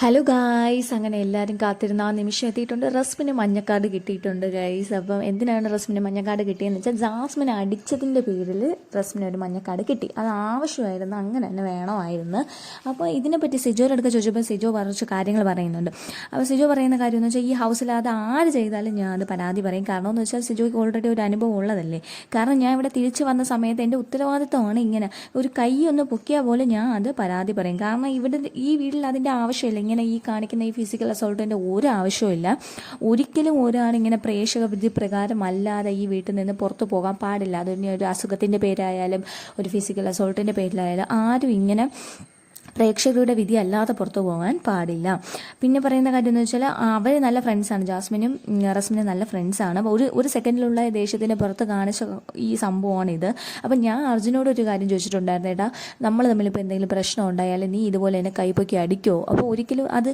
Hello guys അങ്ങനെ എല്ലാവരും കാത്തിരുന്ന ആ നിമിഷം എത്തിയിട്ടുണ്ട്. റസ്മിന് മഞ്ഞക്കാട് കിട്ടിയിട്ടുണ്ട് ഗൈസ് അപ്പം എന്തിനാണ് റസ്മിന് മഞ്ഞക്കാട് കിട്ടിയെന്ന് വെച്ചാൽ ജാസ്മിനെ അടിച്ചതിന്റെ പേരിൽ റസ്മിന് ഒരു മഞ്ഞക്കാട് കിട്ടി. അത് ആവശ്യമായിരുന്നു അങ്ങനെ തന്നെ വേണമായിരുന്നു. അപ്പോൾ ഇതിനെപ്പറ്റി സിജോയുടെ അടുത്ത് ചോദിച്ചപ്പോൾ സിജോ കുറച്ച് കാര്യങ്ങൾ പറയുന്നുണ്ട്. അപ്പോൾ സിജോ പറയുന്ന കാര്യം എന്ന് വെച്ചാൽ ഈ ഹൗസിൽ അത് ആര് ചെയ്താലും ഞാൻ അത് പരാതി പറയും. കാരണം എന്ന് വെച്ചാൽ സിജോയ്ക്ക് ഓൾറെഡി ഒരു അനുഭവം ഉള്ളതല്ലേ? കാരണം ഞാൻ ഇവിടെ തിരിച്ചു വന്ന സമയത്ത് എന്റെ ഉത്തരവാദിത്തമാണ് ഇങ്ങനെ ഒരു കൈ ഒന്ന് പൊക്കിയാൽ പോലെ ഞാൻ അത് പരാതി പറയും. കാരണം ഇവിടെ ഈ വീട്ടിൽ അതിന്റെ ആവശ്യമില്ല. ഇങ്ങനെ ഈ കാണിക്കുന്ന ഈ ഫിസിക്കൽ അസോൾട്ടിന്റെ ഒരു ആവശ്യമില്ല ഒരിക്കലും ഒരാളിങ്ങനെ പ്രേക്ഷക വിധി പ്രകാരമല്ലാതെ ഈ വീട്ടിൽ നിന്ന് പുറത്തു പോകാൻ പാടില്ല. അതിന് ഒരു അസുഖത്തിന്റെ പേരായാലും ഒരു ഫിസിക്കൽ അസോൾട്ടിന്റെ പേരിലായാലും ആരും ഇങ്ങനെ പ്രേക്ഷകരുടെ വിധി അല്ലാതെ പുറത്തു പോകാൻ പാടില്ല. പിന്നെ പറയുന്ന കാര്യം എന്ന് വെച്ചാൽ അവർ നല്ല ഫ്രണ്ട്സാണ് ജാസ്മിനും റസ്മിനും നല്ല ഫ്രണ്ട്സാണ് ഒരു ഒരു സെക്കൻഡിലുള്ള ദേഷ്യത്തിന് പുറത്ത് കാണിച്ച ഈ സംഭവമാണ് ഇത്. അപ്പം ഞാൻ അർജുനോട് ഒരു കാര്യം ചോദിച്ചിട്ടുണ്ടായിരുന്നു. ഏട്ടാ നമ്മൾ തമ്മിൽ ഇപ്പോൾ എന്തെങ്കിലും പ്രശ്നം ഉണ്ടായാൽ നീ ഇതുപോലെ എന്നെ കൈപ്പൊക്കി അടിക്കോ? അപ്പോൾ ഒരിക്കലും അത്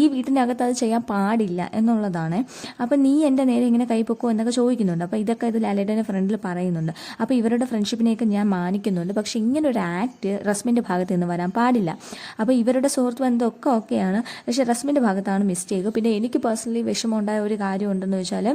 ഈ വീട്ടിന്റെ അകത്ത് അത് ചെയ്യാൻ പാടില്ല എന്നുള്ളതാണ്. അപ്പം നീ എന്റെ നേരെ ഇങ്ങനെ കൈപ്പൊക്കോ എന്നൊക്കെ ചോദിക്കുന്നുണ്ട്. അപ്പോൾ ഇതൊക്കെ ഇത് ലാലേട്ടന്റെ ഫ്രണ്ടിൽ പറയുന്നുണ്ട്. അപ്പോൾ ഇവരുടെ ഫ്രണ്ട്ഷിപ്പിനെയൊക്കെ ഞാൻ മാനിക്കുന്നുണ്ട്. പക്ഷേ ഇങ്ങനെ ഒരു ആക്ട് റസ്മിന്റെ ഭാഗത്ത് നിന്ന് വരാൻ പാടില്ല. അപ്പോൾ ഇവരുടെ സുഹൃത്ത് ബന്ധമൊക്കെ ഓക്കെയാണ് പക്ഷേ റസ്മിന്റെ ഭാഗത്താണ് മിസ്റ്റേക്ക് പിന്നെ എനിക്ക് പേഴ്സണലി വിഷമമുണ്ടായ ഒരു കാര്യം ഉണ്ടെന്ന് വെച്ചാൽ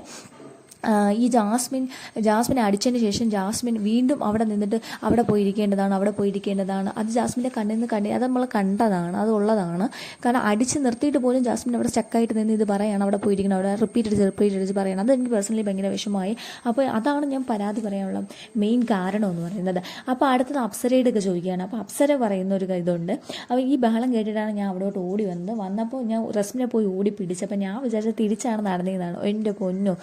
ഈ ജാസ്മിൻ ജാസ്മിനെ അടിച്ചതിന് ശേഷം ജാസ്മിൻ വീണ്ടും അവിടെ നിന്നിട്ട് അവിടെ പോയിരിക്കേണ്ടതാണ് അവിടെ പോയിരിക്കേണ്ടതാണ്. അത് ജാസ്മിന്റെ കണ്ണിൽ നിന്ന് കണ്ടി അത് നമ്മൾ കണ്ടതാണ് അത് ഉള്ളതാണ്. കാരണം അടിച്ച് നിർത്തിയിട്ട് പോലും ജാസ്മിൻ അവിടെ സ്റ്റക്കായിട്ട് നിന്ന് ഇത് പറയാണ് അവിടെ പോയിരിക്കണം അവിടെ റിപ്പീറ്റ് അടിച്ച് റിപ്പീറ്റ് അടിച്ച് പറയണം. അത് എനിക്ക് പേഴ്സണലി ഭയങ്കര വിഷമമായി. അപ്പോൾ അതാണ് ഞാൻ പരാതി പറയാനുള്ള മെയിൻ കാരണം എന്ന് പറയുന്നത്. അപ്പോൾ അടുത്തത് അപ്സരയുടെ ഒക്കെ ചോദിക്കുകയാണ്. അപ്പോൾ അപ്സര പറയുന്ന ഒരു ഇതുണ്ട്. അപ്പോൾ ഈ ബഹളം കേട്ടിട്ടാണ് ഞാൻ അവിടോട്ട് ഓടി വന്നത്. വന്നപ്പോൾ ഞാൻ റസ്മിനെ പോയി ഓടി പിടിച്ചപ്പോൾ ഞാൻ വിചാരിച്ച തിരിച്ചാണ് നടന്നതാണ് എന്റെ പൊന്നോ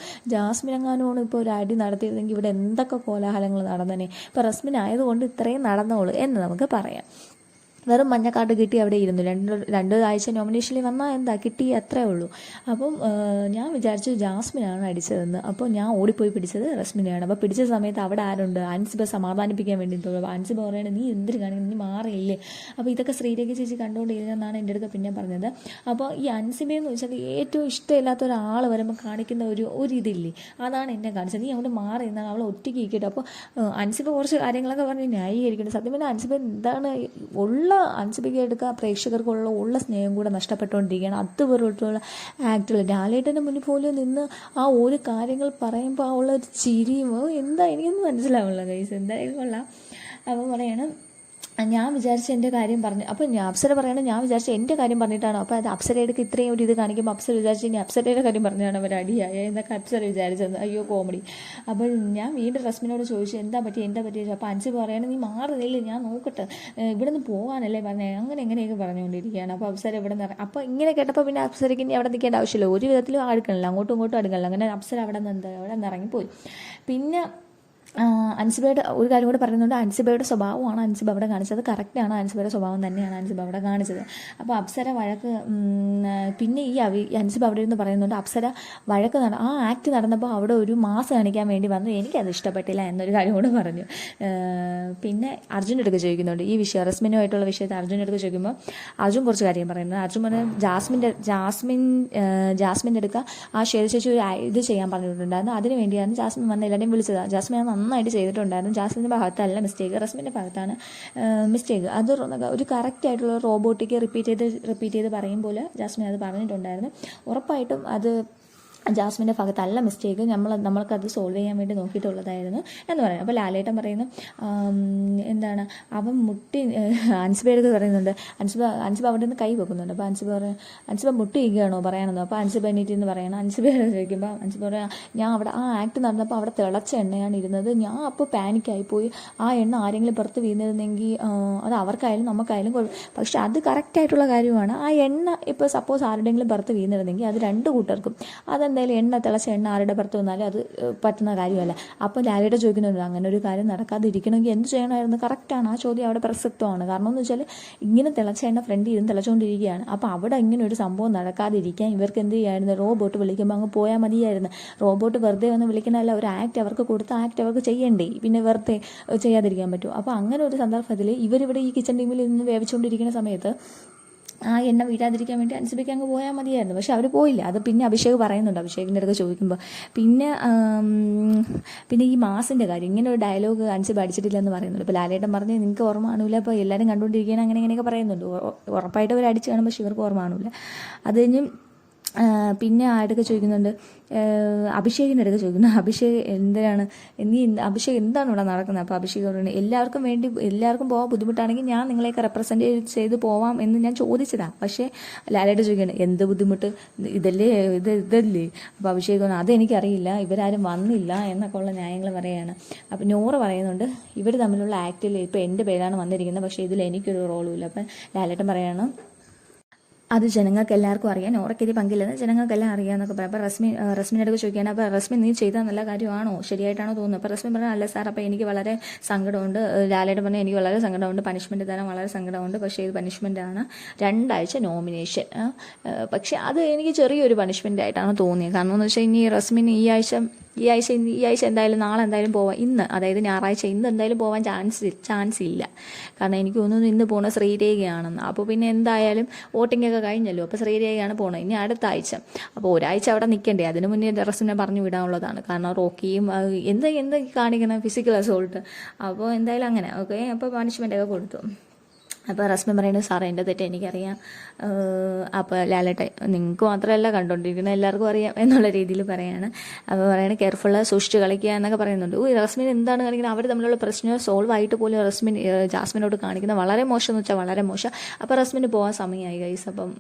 ജാസ്മിനെങ്ങാനുമാണ് ഇപ്പോൾ ഒരു അടി നടത്തിയിരുന്നെങ്കിൽ ഇവിടെ എന്തൊക്കെ കോലാഹലങ്ങൾ നടന്നേ ഇപ്പോൾ റസ്മിൻ ആയതുകൊണ്ട് ഇത്രയും നടന്നോളൂ എന്ന് നമുക്ക് പറയാം. വെറും മഞ്ഞ കാർഡ് കിട്ടി അവിടെ ഇരുന്നു. രണ്ട് രണ്ട് ആഴ്ച നോമിനേഷനിൽ വന്നാൽ എന്താ കിട്ടി അത്രേ ഉള്ളൂ. അപ്പം ഞാൻ വിചാരിച്ചു ജാസ്മിനാണ് അടിച്ചതെന്ന്. അപ്പോൾ ഞാൻ ഓടിപ്പോയി പിടിച്ചത് റസ്മിനെയാണ്. അപ്പോൾ പിടിച്ച സമയത്ത് അവിടെ ആരുണ്ട്? അൻസിബ സമാധാനിപ്പിക്കാൻ വേണ്ടി അപ്പോൾ അൻസിബ പറയണത് നീ എന്തിനു കാണിക്കുന്നു നീ മാറിയില്ലേ? അപ്പോൾ ഇതൊക്കെ ശ്രീരേഖ ചേച്ചി കണ്ടുകൊണ്ടിരിക്കുന്നതാണ് എന്റെ അടുത്ത് പിന്നെ പറഞ്ഞത്. അപ്പോൾ ഈ അൻസിബയെന്ന് വെച്ചാൽ ഏറ്റവും ഇഷ്ടമില്ലാത്ത ഒരാൾ വരുമ്പോൾ കാണിക്കുന്ന ഒരു ഒരു ഇതില്ലേ? അതാണ് എന്നെ കാണിച്ചത്. നീ അവിടെ മാറി എന്നാണ് അവൾ ഒറ്റയ്ക്ക് ഇരിക്കട്ടെ. അപ്പോൾ അൻസിബ കുറച്ച് കാര്യങ്ങളൊക്കെ പറഞ്ഞ് ന്യായീകരിക്കണം സത്യം പിന്നെ അൻസിബ എന്താണ് ഉള്ള അൻസിബയ്ക്ക് എടുക്കുക പ്രേക്ഷകർക്കുള്ള ഉള്ള സ്നേഹം കൂടെ നഷ്ടപ്പെട്ടുകൊണ്ടിരിക്കുകയാണ്. അതുപോലുള്ള ആക്ടുകൾ ലാലേട്ടന്റെ മുന്നിൽ പോലും നിന്ന് ആ ഒരു കാര്യങ്ങൾ പറയുമ്പോൾ ആ ഉള്ള ഒരു ചിരിയും എന്താ എനിക്കൊന്നും മനസ്സിലാവുള്ളൂ കൈസ് എന്തായാലും കൊള്ളാം. അപ്പോൾ പറയണം ഞാൻ വിചാരിച്ച എന്റെ കാര്യം പറഞ്ഞു. അപ്പോൾ ഞാൻ അപ്സര പറയണത് ഞാൻ വിചാരിച്ച എന്റെ കാര്യം പറഞ്ഞിട്ടാണ്? അപ്പോൾ അത് അപ്സരയുടെ ഇത്രയും ഒരു ഇത് കാണിക്കുമ്പോൾ അപ്സര വിചാരിച്ച് ഇനി അപ്സരയുടെ കാര്യം പറഞ്ഞാണ് അവർ അടിയായ എന്നൊക്കെ അപ്സര വിചാരിച്ചത് അയ്യോ കോമഡി അപ്പോൾ ഞാൻ വീണ്ടും റസ്മിനോട് ചോദിച്ചു എന്താ പറ്റി? എന്താ പറ്റി? അപ്പോൾ അഞ്ച് പറയണത് നീ മാറുന്നില്ല? ഞാൻ നോക്കട്ടെ. ഇവിടെ നിന്ന് പോകാനല്ലേ പറഞ്ഞത് അങ്ങനെ എങ്ങനെയൊക്കെ പറഞ്ഞുകൊണ്ടിരിക്കുകയാണ്. അപ്പോൾ അപ്സര ഇവിടെ നിന്ന് അപ്പോൾ ഇങ്ങനെ കേട്ടപ്പോൾ പിന്നെ അപ്സരയ്ക്ക് ഇനി അവിടെ നിൽക്കേണ്ട ആവശ്യമില്ല. ഒരു വിധത്തിലും അടുക്കണില്ല അങ്ങോട്ടും ഇങ്ങോട്ടും അടുക്കണില്ല. അങ്ങനെ അപ്സര അവിടെ നിന്ന് എന്താ അവിടെ നിന്ന് ഇറങ്ങിപ്പോയി. പിന്നെ അൻസിബയുടെ ഒരു കാര്യം കൂടെ പറയുന്നുണ്ട്. അൻസിബയുടെ സ്വഭാവമാണ് അൻസിബ അവിടെ കാണിച്ചത്. കറക്റ്റാണ് അൻസിബയുടെ സ്വഭാവം തന്നെയാണ് അൻസിബ അവിടെ കാണിച്ചത്. അപ്പോൾ അപ്സര വഴക്ക് പിന്നെ ഈ അവി അൻസിബ അവിടെ ഇരുന്ന് പറയുന്നുണ്ട് അപ്സര വഴക്ക് നട ആ ആക്ട് നടന്നപ്പോൾ അവിടെ ഒരു മാസ് കാണിക്കാൻ വേണ്ടി വന്നു. എനിക്കത് ഇഷ്ടപ്പെട്ടില്ല എന്നൊരു കാര്യം കൂടെ പറഞ്ഞു. പിന്നെ അർജുന്റെ അടുത്ത് ചോദിക്കുന്നുണ്ട്. ഈ വിഷയം റസ്മിനുമായിട്ടുള്ള വിഷയത്തിൽ അർജുന്റെ അടുത്ത് ചോദിക്കുമ്പോൾ അർജുൻ കുറച്ച് കാര്യം പറയുന്നത് അർജുൻ പറഞ്ഞ ജാസ്മിന്റെ ജാസ്മിൻ ജാസ്മിന്റെ അടുക്ക ആ ഷെയർ ചേച്ചി ഒരു ഇത് ചെയ്യാൻ പറഞ്ഞിട്ടുണ്ടായിരുന്നു. അതിന് വേണ്ടിയാണ് ജാസ്മിൻ വന്ന് എല്ലാവരെയും വിളിച്ചത്. ജാസ്മിൻ അത് നന്നായിട്ട് ചെയ്തിട്ടുണ്ടായിരുന്നു. ജാസ്മിന്റെ ഭാഗത്തല്ല മിസ്റ്റേക്ക് റസ്മിന്റെ ഭാഗത്താണ് മിസ്റ്റേക്ക് അത് ഒരു കറക്റ്റ് ആയിട്ടുള്ള റോബോട്ടിക്ക് റിപ്പീറ്റ് ചെയ്ത് റിപ്പീറ്റ് ചെയ്ത് പറയും പോലെ ജാസ്മിൻ അത് പറഞ്ഞിട്ടുണ്ടായിരുന്നു. ഉറപ്പായിട്ടും അത് ജാസ്മിന്റെ ഭാഗത്തല്ല മിസ്റ്റേക്ക് നമ്മൾ നമ്മൾക്കത് സോൾവ് ചെയ്യാൻ വേണ്ടി നോക്കിയിട്ടുള്ളതായിരുന്നു എന്ന് പറയുന്നത്. അപ്പോൾ ലാലേട്ടൻ പറയുന്നു എന്താണ് അവൻ മുട്ടി അൻസിബയുടെ പറയുന്നുണ്ട് അൻസിബ അൻസിബ അവിടെ നിന്ന് കൈ വെക്കുന്നുണ്ട്. അപ്പോൾ അൻസിബ പറയും അൻസിബ മുട്ടിയിരിക്കുകയാണോ പറയാനെന്നോ അപ്പോൾ അൻസിബ എണീറ്റ് എന്ന് പറയണം അൻസിബയോട് ചോദിക്കുമ്പോൾ അൻസിബ പറയാം ഞാൻ അവിടെ ആ ആക്ട് നടന്നപ്പോൾ അവിടെ തിളച്ച എണ്ണയാണ് ഇരുന്നത്. ഞാൻ അപ്പോൾ പാനിക്കായിപ്പോയി ആ എണ്ണ ആരെങ്കിലും പുറത്ത് വീണിരുന്നെങ്കിൽ അത് അവർക്കായാലും നമുക്കായാലും പക്ഷെ അത് കറക്റ്റായിട്ടുള്ള കാര്യമാണ്. ആ എണ്ണ ഇപ്പോൾ സപ്പോസ് ആരുടെയെങ്കിലും പുറത്ത് വീണിരുന്നെങ്കിൽ അത് രണ്ട് കൂട്ടർക്കും. അതെന്തായാലും എണ്ണ തിളച്ച എണ്ണ ആരുടെ പുറത്ത് വന്നാലും അത് പറ്റുന്ന കാര്യമല്ല. അപ്പോൾ ലാലിയുടെ ചോദിക്കുന്നുണ്ട് അങ്ങനെ ഒരു കാര്യം നടക്കാതിരിക്കണമെങ്കിൽ എന്ത് ചെയ്യണമായിരുന്നു? കറക്റ്റാണ് ആ ചോദ്യം അവിടെ പ്രസക്തമാണ്. കാരണം എന്ന് വെച്ചാൽ ഇങ്ങനെ തിളച്ച എണ്ണ ഫ്രണ്ട് ഇരുന്ന് തിളച്ചുകൊണ്ടിരിക്കുകയാണ് അപ്പോൾ അവിടെ ഇങ്ങനെ ഒരു സംഭവം നടക്കാതിരിക്കാൻ ഇവർക്ക് എന്ത് ചെയ്യായിരുന്നു? റോബോട്ട് വിളിക്കുമ്പോൾ അങ്ങ് പോയാൽ മതിയായിരുന്നു. റോബോട്ട് വെറുതെ വന്ന് വിളിക്കണമല്ല ഒരു ആക്ട് അവർക്ക് കൊടുത്ത ആക്ട് അവർക്ക് ചെയ്യണ്ടേ? പിന്നെ വെറുതെ ചെയ്യാതിരിക്കാൻ പറ്റും. അപ്പോൾ അങ്ങനെ ഒരു സന്ദർഭത്തിൽ ഇവരിവിടെ ഈ കിച്ചൺ ടീമിൽ നിന്ന് വേവിച്ചുകൊണ്ടിരിക്കുന്ന സമയത്ത് ആ എണ്ണ വീഴാതിരിക്കാൻ വേണ്ടി അനുസരിക്കാൻ അങ്ങ് പോയാൽ മതിയായിരുന്നു. പക്ഷെ അവർ പോയില്ല. അത് പിന്നെ അഭിഷേക് പറയുന്നുണ്ട്. അഭിഷേകിന്റെ അടുത്ത് ചോദിക്കുമ്പോൾ പിന്നെ പിന്നെ ഈ മാസിന്റെ കാര്യം. ഇങ്ങനെ ഒരു ഡയലോഗ് അനുസരിച്ച് പഠിച്ചിട്ടില്ലെന്ന് പറയുന്നുണ്ട്. ഇപ്പോൾ ലാലേട്ടൻ പറഞ്ഞ് നിങ്ങൾക്ക് ഓർമ്മ കാണില്ല അപ്പോൾ എല്ലാവരും കണ്ടുകൊണ്ടിരിക്കുകയാണ് അങ്ങനെ ഇങ്ങനെയൊക്കെ പറയുന്നുണ്ട്. ഉറപ്പായിട്ട് അവർ അടിച്ച് കാണുമ്പോൾ ഷിവർക്ക് ഓർമ്മ കാണില്ല അത് കഴിഞ്ഞ് പിന്നെ ആടൊക്കെ ചോദിക്കുന്നുണ്ട് അഭിഷേകിന്റെ അടുത്ത് ചോദിക്കുന്നു. അഭിഷേക് എന്തിനാണ്? നീ അഭിഷേക് എന്താണ് ഇവിടെ നടക്കുന്നത്? അപ്പോൾ അഭിഷേക് പറയുന്നത് എല്ലാവർക്കും വേണ്ടി എല്ലാവർക്കും പോകാൻ ബുദ്ധിമുട്ടാണെങ്കിൽ ഞാൻ നിങ്ങളെയൊക്കെ റെപ്രസെന്റ് ചെയ്ത് പോവാം എന്ന് ഞാൻ ചോദിച്ചതാണ് പക്ഷേ ലാലയുടെ ചോദിക്കുകയാണ് എന്ത് ബുദ്ധിമുട്ട്? ഇതല്ലേ ഇത് ഇതല്ലേ? അപ്പോൾ അഭിഷേക് പറഞ്ഞു അതെനിക്കറിയില്ല ഇവരാരും വന്നില്ല എന്നൊക്കെ ഉള്ള ന്യായങ്ങൾ പറയുകയാണ് അപ്പോൾ നോറ് പറയുന്നുണ്ട് ഇവർ തമ്മിലുള്ള ആക്റ്റിൽ ഇപ്പോൾ എന്റെ പേരാണ് വന്നിരിക്കുന്നത് പക്ഷേ ഇതിൽ എനിക്കൊരു റോളും ഇല്ല. അപ്പം ലാലേട്ടൻ പറയാണ് അത് ജനങ്ങൾക്ക് എല്ലാവർക്കും അറിയാം നോറയ്ക്ക് പങ്കില്ലെന്ന് ജനങ്ങൾക്കെല്ലാം അറിയാമെന്നൊക്കെ പറയാം. അപ്പോൾ റസ്മി റസ്മിന്റെ അടുത്ത് ചോദിക്കുകയാണ് അപ്പോൾ റസ്മി നീ ചെയ്ത നല്ല കാര്യമാണോ? ശരിയായിട്ടാണോ തോന്നുന്നത്? അപ്പോൾ റസ്മി പറഞ്ഞാൽ അല്ല സാർ അപ്പോൾ എനിക്ക് വളരെ സങ്കടമുണ്ട്. ലാലയുടെ പറഞ്ഞാൽ എനിക്ക് വളരെ സങ്കടമുണ്ട്. പണിഷ്മെന്റ് തരാൻ വളരെ സങ്കടമുണ്ട്. പക്ഷേ ഇത് പണിഷ്മെന്റ് ആണ്. രണ്ടാഴ്ച നോമിനേഷൻ പക്ഷേ അത് എനിക്ക് ചെറിയൊരു പണിഷ്മെന്റ് ആയിട്ടാണ് തോന്നിയത്. കാരണം എന്ന് വെച്ചാൽ ഇനി റസ്മിന് ഈ ആഴ്ച ഈ ആഴ്ച ഈ ആഴ്ച എന്തായാലും നാളെ എന്തായാലും പോവാം. ഇന്ന് അതായത് ഞായറാഴ്ച ഇന്ന് എന്തായാലും പോകാൻ ചാൻസ് ചാൻസ് ഇല്ല. കാരണം എനിക്ക് തോന്നുന്നു ഇന്ന് പോണ ശ്രീരേഖയാണെന്ന്. അപ്പോൾ പിന്നെ എന്തായാലും വോട്ടിങ്ങൊക്കെ കഴിഞ്ഞല്ലോ. അപ്പോൾ ശ്രീരേഖയാണ് പോണത്. ഇനി അടുത്ത ആഴ്ച. അപ്പോൾ ഒരാഴ്ച അവിടെ നിൽക്കണ്ടേ അതിന് മുന്നേ ഡ്രസ്സിനെ പറഞ്ഞു വിടാനുള്ളതാണ്. കാരണം റോക്കിയും എന്ത് എന്ത് കാണിക്കണം? ഫിസിക്കൽ അസോൾട്ട് അപ്പോൾ എന്തായാലും അങ്ങനെ. ഓക്കെ അപ്പോൾ പണിഷ്മെന്റ് ഒക്കെ കൊടുത്തു. അപ്പോൾ റസ്മി പറയുന്നത് സാറേ എന്റെ തെറ്റ് എനിക്കറിയാം. അപ്പോൾ ലാലേട്ട നിങ്ങൾക്ക് മാത്രമല്ല കണ്ടുകൊണ്ടിരിക്കുന്ന എല്ലാവർക്കും അറിയാം എന്നുള്ള രീതിയിൽ പറയാണ്. അപ്പോൾ പറയണ കെയർഫുൾ സൂക്ഷിച്ച് കളിക്കുക എന്നൊക്കെ പറയുന്നുണ്ട്. ഓ റസ്മിൻ എന്താണ് കാണിക്കുന്നത്? അവർ തമ്മിലുള്ള പ്രശ്നം സോൾവ് ആയിട്ട് പോലും റസ്മിൻ ജാസ്മിനോട് കാണിക്കുന്നത് വളരെ മോശം എന്ന് വെച്ചാൽ വളരെ മോശം. അപ്പോൾ റസ്മിന് പോകാൻ സമയമായി ഗൈസ് അപ്പം